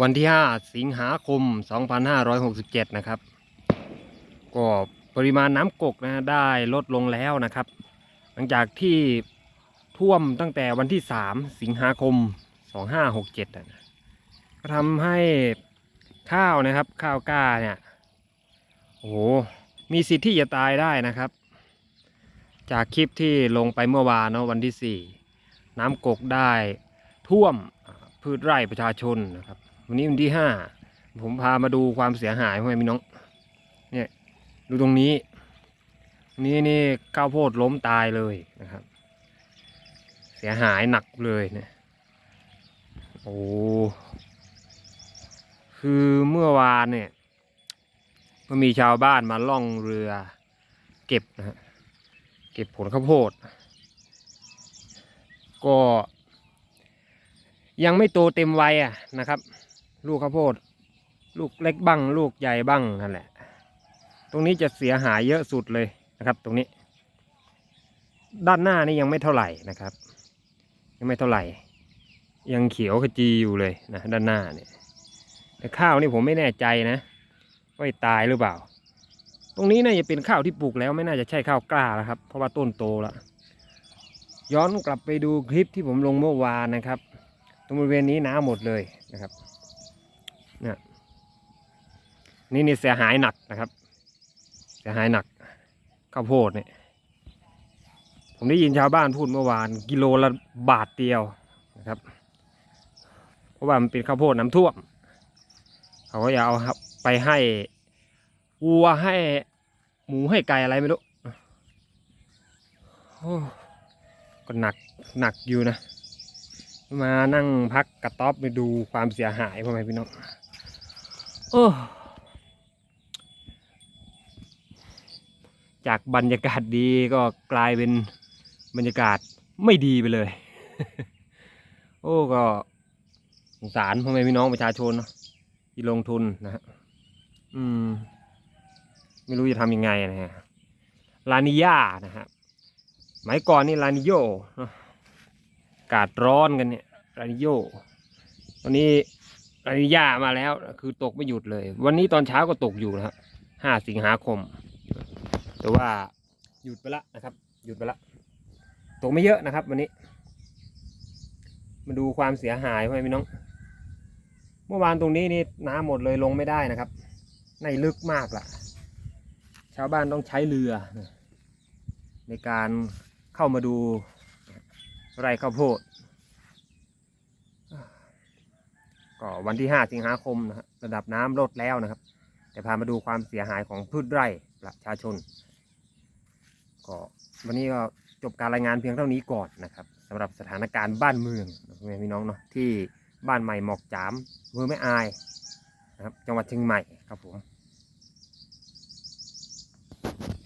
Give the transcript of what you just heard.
วันที่ 5 สิงหาคม 2567 นะครับ ก็ปริมาณน้ำกกนะได้ลดลงแล้วนะครับ หลังจากที่ท่วมตั้งแต่วันที่ 3 สิงหาคม 2567นะก็ทำให้ข้าวนะครับข้าวกล้าเนี่ยโอ้โหมีสิทธิ์ที่จะตายได้นะครับ จากคลิปที่ลงไปเมื่อวานเนาะวันที่ 4 น้ำกกได้ท่วมพืชไร่ประชาชนนะครับ วันนี้วันที่5ผมพามาดูความเสียหายพ่อแม่พี่น้อง เนี่ย ดูตรงนี้ นี่นี่ข้าวโพดล้มตายเลยนะครับ เสียหายหนักเลยเนี่ยโอ้คือเมื่อวานเนี่ย ก็มีชาวบ้านมาล่องเรือเก็บนะฮะเก็บผลข้าวโพด ก็ยังไม่โตเต็มวัยอะนะครับ ลูกข้าวโพด ลูกเล็กบ้าง ลูกใหญ่บ้างนั่นแหละ ตรงนี้จะเสียหายเยอะสุดเลยนะครับ ตรงนี้ ด้านหน้านี่ยังไม่เท่าไหร่นะครับ ยังไม่เท่าไหร่ ยังเขียวขจีอยู่เลยนะด้านหน้าเนี่ยแต่ข้าวนี่ผมไม่แน่ใจนะว่าตายหรือเปล่า ตรงนี้น่าจะเป็นข้าวที่ปลูกแล้วไม่น่าจะใช่ข้าวกล้าแล้วครับ เพราะว่าต้นโตแล้วย้อนกลับไปดูคลิปที่ผมลงเมื่อวานนะครับ ตรงบริเวณนี้น้ำหมดเลยนะครับ เนี่ยนี่นี่เสียหายหนักนะครับ เสียหายหนักข้าวโพดเนี่ยผมได้ยินชาวบ้านพูดเมื่อวาน กิโลละบาทเดียวนะครับ เพราะว่ามันเป็นข้าวโพดน้ำท่วม เขาก็จะเอาไปให้วัวให้หมูให้ไก่อะไรไม่รู้ก็หนักหนักอยู่นะ มานั่งพักกระต๊อบไปดูความเสียหายพ่อแม่พี่น้อง โอ้จากบรรยากาศดีก็กลายเป็นบรรยากาศไม่ดีไปเลย โอ้ก็สงสารพ่อแม่พี่น้องประชาชนเนาะที่ลงทุนนะฮะอืม ไม่รู้จะทำยังไงนะฮะลานิยานะฮะหมายก่อนนี่ลานิโยอากาศร้อนกันเนี่ยรานิโยตอนนี้ รานิยามาแล้ว คือตกไม่หยุดเลย วันนี้ตอนเช้าก็ตกอยู่นะครับห้าสิงหาคม แต่ว่าหยุดไปละนะครับ หยุดไปละ ตกไม่เยอะนะครับ วันนี้ มาดูความเสียหายพ่อแม่พี่น้อง เมื่อวานตรงนี้นี่น้ำหมดเลยลงไม่ได้นะครับ ในลึกมากล่ะชาวบ้านต้องใช้เรือ ในการเข้ามาดูไร่ข้าวโพด ก็วันที่ 5 สิงหาคมนะฮะระดับน้ำลดแล้วนะครับ แต่พามาดูความเสียหายของพืชไร่ประชาชนก็วันนี้ก็จบการรายงานเพียงเท่านี้ก่อนนะครับสำหรับสถานการณ์บ้านเมืองนะพ่อแม่พี่น้องเนาะที่บ้านใหม่หมอกจามเมืองแม่อายนะครับจังหวัดเชียงใหม่ครับผม